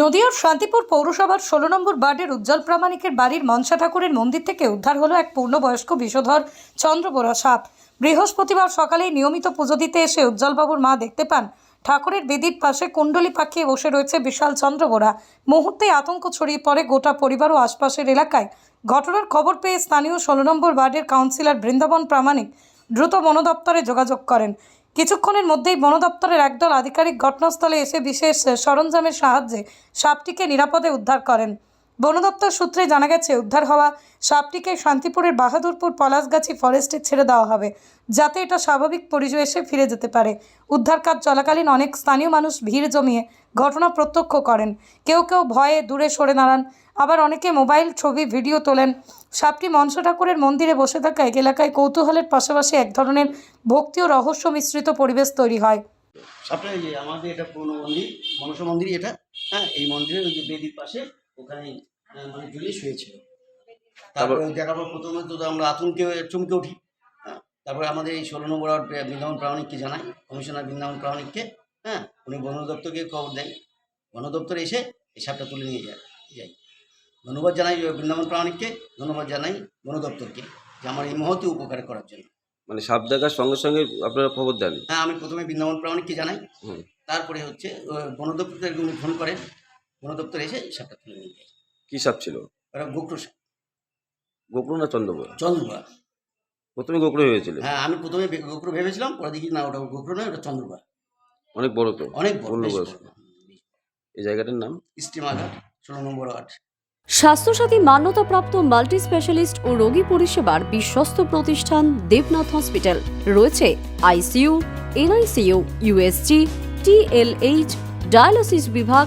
নদিয়ার শান্তিপুর পৌরসভার ষোলো নম্বর বার্ডের উজ্জ্বল প্রামাণিকের বাড়ির মনসা ঠাকুরের মন্দির থেকে উদ্ধার হলো এক পূর্ণবয়স্ক বিষধর চন্দ্রবোরা সাপ। বৃহস্পতিবার সকালেই নিয়মিত পুজো দিতে এসে উজ্জ্বলবাবুর মা দেখতে পান, ঠাকুরের বেদির পাশে কুণ্ডলি পাকিয়ে বসে রয়েছে বিশাল চন্দ্রবোরা। মুহূর্তে আতঙ্ক ছড়িয়ে পড়ে গোটা পরিবার ও আশপাশের এলাকায়। ঘটনার খবর পেয়ে স্থানীয় ষোলো নম্বর ওয়ার্ডের কাউন্সিলর বৃন্দাবন প্রামাণিক দ্রুত বন দপ্তরে যোগাযোগ করেন। কিছুক্ষণের মধ্যেই বন দপ্তরের একদল আধিকারিক ঘটনাস্থলে এসে বিশেষ সরঞ্জামের সাহায্যে সাপটিকে নিরাপদে উদ্ধার করেন। বন দপ্তর সূত্রে জানা গেছে, উদ্ধার হওয়া সাপটিকে শান্তিপুরের বাহাদুরপুর পলাশগাছি ফরেস্টে ছেড়ে দেওয়া হবে, যাতে এটা স্বাভাবিক পরিবেশে ফিরে যেতে পারে। উদ্ধার কাজ চলাকালীন অনেক স্থানীয় মানুষ ভিড় জমিয়ে ঘটনা প্রত্যক্ষ করেন। কেউ কেউ ভয়ে দূরে সরে দাঁড়ান। আবার অনেকে মোবাইল, ছবি, ভিডিও তোলেন। সাপটি মনস ঠাকুরের মন্দিরে বসে থাকা এক এলাকায় কৌতূহলের পাশাপাশি এক ধরনের ভক্তি ও রহস্য মিশ্রিত পরিবেশ তৈরি হয়। সাপটা আমাদের এটা পুরনো মন্দির, মনসা মন্দিরই এটা। হ্যাঁ এই মন্দিরের বেদির পাশে ওখানে মানে শুয়েছিল তারপরে দেখার পর প্রথমে তো আমরা আতঙ্কে চমকে উঠি। হ্যাঁ তারপরে আমাদের এই ষোলো নম্বর বৃন্দাবন প্রামাণিককে জানাই কমিশনার বৃন্দাবন প্রামাণিককে হ্যাঁ উনি বন দপ্তরকে খবর দেয়। বন দপ্তর এসে এই সাপটা তুলে নিয়ে যায় যাই ধন্যবাদ জানাই বৃন্দাবন প্রামাণিককে ধন্যবাদ জানাই বন দপ্তরকে যে আমার এই মহতি উপকার করার জন্য। মানে সাপ দেখার সঙ্গে সঙ্গে আপনারা খবর দেন? হ্যাঁ আমি প্রথমে বৃন্দাবন প্রামাণিককে জানাই। তারপরে হচ্ছে বন দপ্তর উনি ফোন করেন। বন দপ্তর এসে সাপটা তুলে নিয়ে যায় কি সাপ ছিল? ওরা গোকরু সাপ গোকুল না চন্দ্রপুর প্রথমে গোকুল হয়েছিল হ্যাঁ আমি প্রথমে গোকরু ভেবেছিলাম পরে দেখি না ওটা গোকরু নয় ওটা চন্দ্রবা অনেক বড় তো। অনেক বড়। এই জায়গাটার নাম? ষোলো নম্বর স্বাস্থ্যসাথী মান্যতাপ্রাপ্ত মাল্টি স্পেশালিস্ট ও রোগী পরিষেবার বিশ্বস্ত প্রতিষ্ঠান দেবনাথ হসপিটাল। রয়েছে ICU NICU USG TLH dialysis বিভাগ